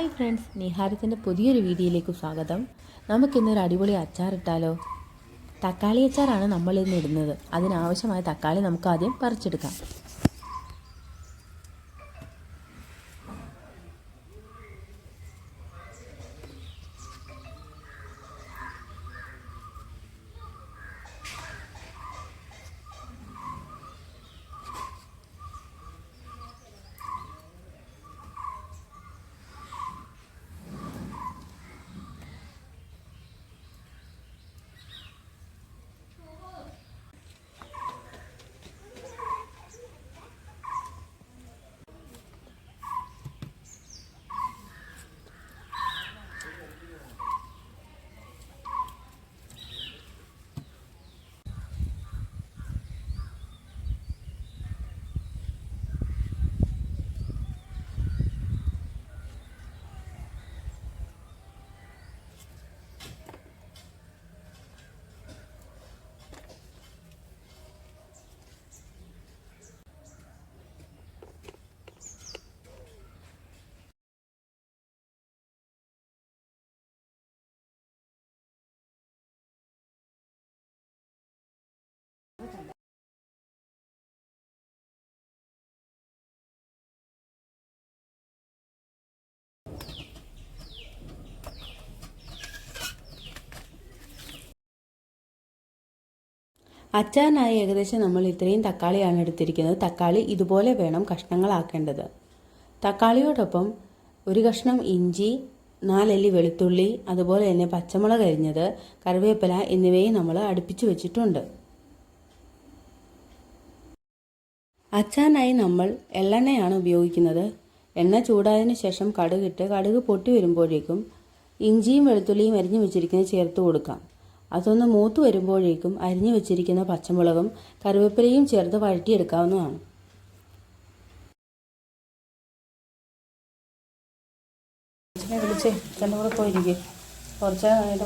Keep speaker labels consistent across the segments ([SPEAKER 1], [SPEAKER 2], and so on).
[SPEAKER 1] Hi friends നിഹാരത്തിന്റെ പുതിയൊരു വീഡിയോയിലേക്ക് സ്വാഗതം. നമുക്കിന്നൊരു അടിപൊളി അച്ചാറിട്ടാലോ തക്കാളി അച്ചാറാണ് നമ്മൾ ഇന്ന് ഇടുന്നത്. അതിനാവശ്യമായ തക്കാളി നമുക്ക് ആദ്യം പറിച്ചെടുക്കാം. അച്ചാറിനായി ഏകദേശം നമ്മൾ ഇത്രയും തക്കാളിയാണ് എടുത്തിരിക്കുന്നത്. തക്കാളി ഇതുപോലെ വേണം കഷ്ണങ്ങളാക്കേണ്ടത്. തക്കാളിയോടൊപ്പം ഒരു കഷ്ണം ഇഞ്ചി നാലല്ലി വെളുത്തുള്ളി അതുപോലെ തന്നെ പച്ചമുളക് അരിഞ്ഞത് കറിവേപ്പില എന്നിവയും നമ്മൾ അടുപ്പിച്ച് വെച്ചിട്ടുണ്ട്. അച്ചാറിനായി നമ്മൾ എള്ളെണ്ണയാണ് ഉപയോഗിക്കുന്നത്. എണ്ണ ചൂടായതിനു ശേഷം കടുകിട്ട് കടുക് പൊട്ടി വരുമ്പോഴേക്കും ഇഞ്ചിയും വെളുത്തുള്ളിയും അരിഞ്ഞു വെച്ചിരിക്കുന്നത് ചേർത്ത് കൊടുക്കാം. അതൊന്ന് മൂത്ത് വരുമ്പോഴേക്കും അരിഞ്ഞു വെച്ചിരിക്കുന്ന പച്ചമുളകും കറിവേപ്പിലയും ചേർത്ത് വഴറ്റിയെടുക്കാവുന്നതാണ്.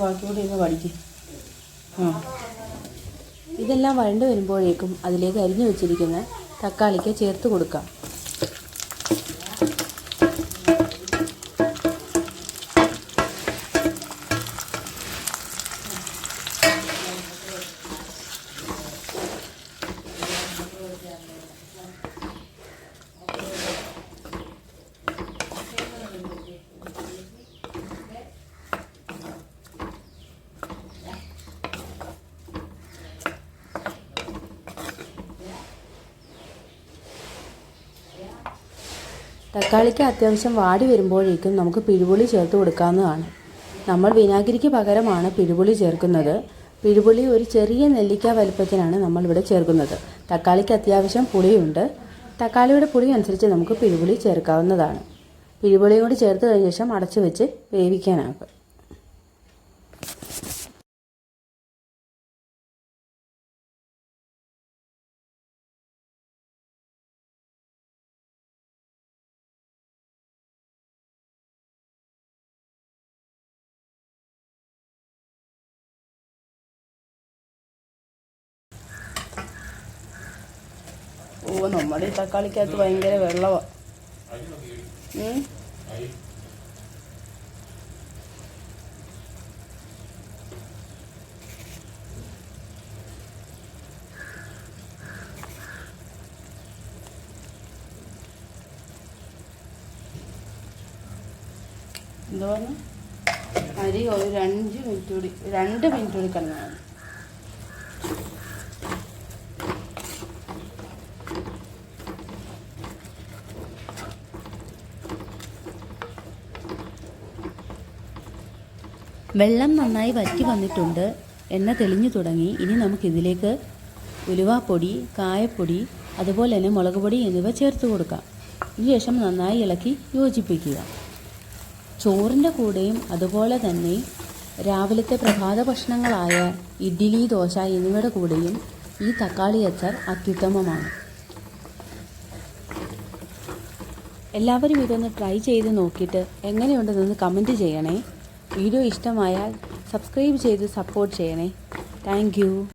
[SPEAKER 1] ബാക്കി കൂടി ഇതെല്ലാം വഴണ്ട് വരുമ്പോഴേക്കും അതിലേക്ക് അരിഞ്ഞു വെച്ചിരിക്കുന്ന തക്കാളിക്ക് ചേർത്ത് കൊടുക്കാം. തക്കാളിക്ക് അത്യാവശ്യം വാടി വരുമ്പോഴേക്കും നമുക്ക് പിഴുപുളി ചേർത്ത് കൊടുക്കാവുന്നതാണ്. നമ്മൾ വിനാഗിരിക്ക് പകരമാണ് പിഴുപുളി ചേർക്കുന്നത്. പിഴുപുളി ഒരു ചെറിയ നെല്ലിക്ക വലുപ്പത്തിനാണ് നമ്മളിവിടെ ചേർക്കുന്നത്. തക്കാളിക്ക് അത്യാവശ്യം പുളിയുണ്ട്. തക്കാളിയുടെ പുളി അനുസരിച്ച് നമുക്ക് പിഴുപുളി ചേർക്കാവുന്നതാണ്. പിഴുപുളിയും കൂടി ചേർത്ത് കഴിഞ്ഞ ശേഷം അടച്ചു വെച്ച് വേവിക്കാനാകും. ഓ നമ്മുടെ ഈ തക്കാളിക്കകത്ത് ഭയങ്കര വെള്ളമാണ് എന്താ പറഞ്ഞു അരി ഒരു അഞ്ച് മിനിറ്റ് കൂടി രണ്ട് മിനിറ്റ് കൂടി കിടന്നാൽ വെള്ളം നന്നായി വറ്റി വന്നിട്ടുണ്ട് എണ്ണ തെളിഞ്ഞു തുടങ്ങി. ഇനി നമുക്കിതിലേക്ക് ഉലുവാപ്പൊടി കായപ്പൊടി അതുപോലെ തന്നെ മുളക് പൊടി എന്നിവ ചേർത്ത് കൊടുക്കാം. ഇതിനുശേഷം നന്നായി ഇളക്കി യോജിപ്പിക്കുക. ചോറിന്റെ കൂടെയും അതുപോലെ തന്നെ രാവിലത്തെ പ്രഭാത ഭക്ഷണങ്ങളായ ഇഡ്ഡലി ദോശ എന്നിവയുടെ കൂടെയും ഈ തക്കാളി അച്ചാർ അത്യുത്തമമാണ്. എല്ലാവരും ഇതൊന്ന് ട്രൈ ചെയ്ത് നോക്കിയിട്ട് എങ്ങനെയുണ്ടെന്നൊന്ന് കമന്റ് ചെയ്യണേ. വീഡിയോ ഇഷ്ടമായാൽ സബ്സ്ക്രൈബ് ചെയ്ത് സപ്പോർട്ട് ചെയ്യണേ. താങ്ക്